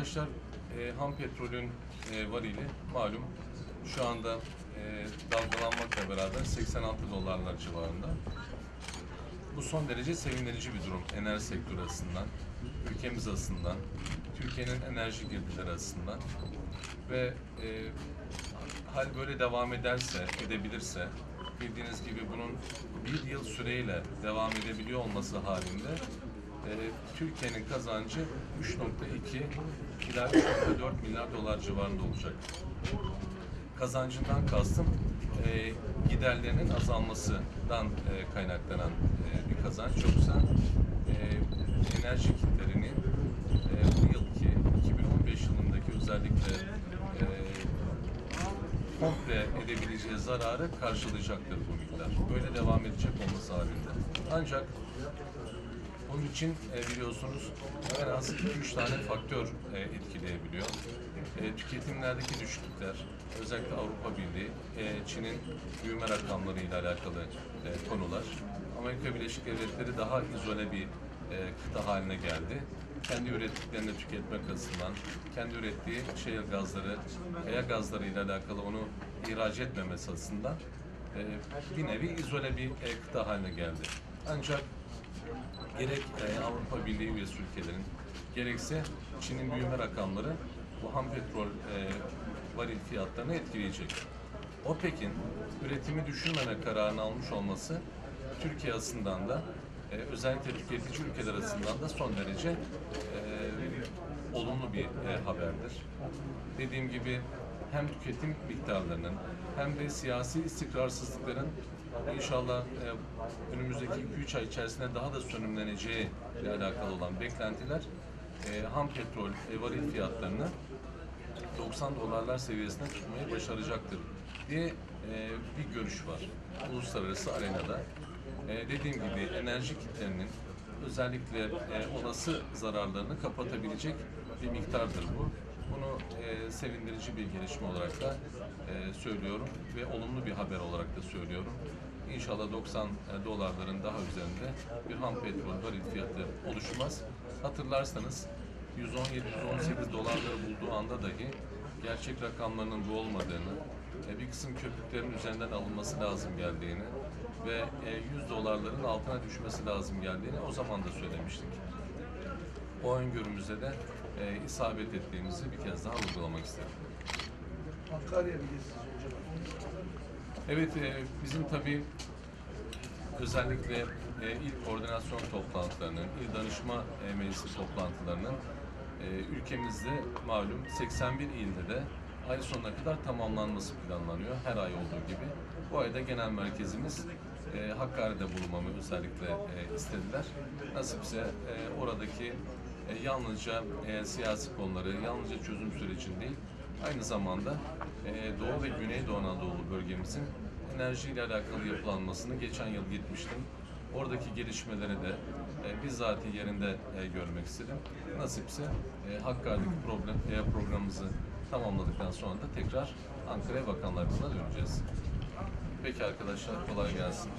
Arkadaşlar e, ham petrolün e, varili malum şu anda e, dalgalanmakla beraber 86 dolarlar civarında. Bu son derece sevindirici bir durum enerji sektörü açısından, ülkemiz açısından, Türkiye'nin enerji girdileri açısından ve e, hal böyle devam ederse, edebilirse bildiğiniz gibi bunun bir yıl süreyle devam edebiliyor olması halinde e, Türkiye'nin kazancı 3.2 ila 3.4 milyar dolar civarında olacak. Kazancından kastım e, giderlerinin azalmasından e, kaynaklanan e, bir kazanç. Yoksa e, enerji kitlerini e, bu yılki 2015 yılındaki özellikle e, komple edebileceği zararı karşılayacaktır bu miktar. Böyle devam edecek olması halinde. Ancak bunun için e, biliyorsunuz en az 2-3 tane faktör e, etkileyebiliyor. E, tüketimlerdeki düşüklükler, özellikle Avrupa Birliği, Çin'in büyüme rakamları ile alakalı konular. Amerika Birleşik Devletleri daha izole bir kıta haline geldi. Kendi ürettiklerini tüketmek açısından, kendi ürettiği şehir gazları, kaya gazları ile alakalı onu ihraç etmemesi açısından bir nevi izole bir kıta haline geldi. Ancak gerek e, Avrupa Birliği üyesi ülkelerin gerekse Çin'in büyüme rakamları bu ham petrol e, varil fiyatlarını etkileyecek. OPEC'in üretimi düşürmeme kararını almış olması Türkiye açısından da e, özellikle tüketici ülkeler açısından da son derece e, olumlu bir e, haberdir. Dediğim gibi hem tüketim miktarlarının hem de siyasi istikrarsızlıkların inşallah e, önümüzdeki 2-3 ay içerisinde daha da sönümleneceği ile alakalı olan beklentiler e, ham petrol e, varil fiyatlarını 90 dolarlar seviyesine tutmayı başaracaktır diye e, bir görüş var uluslararası arenada. E, dediğim gibi enerji kitlerinin özellikle e, olası zararlarını kapatabilecek bir miktardır bu. Bunu e, sevindirici bir gelişme olarak da e, söylüyorum ve olumlu bir haber olarak da söylüyorum. İnşallah 90 dolarların daha üzerinde bir ham petrol varil fiyatı oluşmaz. Hatırlarsanız 117-118 dolarları bulduğu anda dahi gerçek rakamlarının bu olmadığını, e, bir kısım köpüklerin üzerinden alınması lazım geldiğini ve e, 100 dolarların altına düşmesi lazım geldiğini o zaman da söylemiştik. O öngörümüzde de e, isabet ettiğimizi bir kez daha vurgulamak isterim. Gezdiniz hocam? Evet, e, bizim tabii özellikle e, ilk koordinasyon toplantılarının, il danışma e, meclisi toplantılarının e, ülkemizde malum 81 ilde de ay sonuna kadar tamamlanması planlanıyor her ay olduğu gibi. Bu ayda genel merkezimiz e, Hakkari'de bulunmamı özellikle e, istediler. Nasipse e, oradaki e, yalnızca e, siyasi konuları, yalnızca çözüm sürecin değil, aynı zamanda e, Doğu ve Güneydoğu Anadolu bölgemizin enerjiyle alakalı yapılanmasını geçen yıl gitmiştim. Oradaki gelişmeleri de e, bizzati yerinde e, görmek istedim. Nasipse e, Hakkari'deki problem, e, programımızı tamamladıktan sonra da tekrar Ankara'ya bakanlarımızla döneceğiz. Peki arkadaşlar kolay gelsin.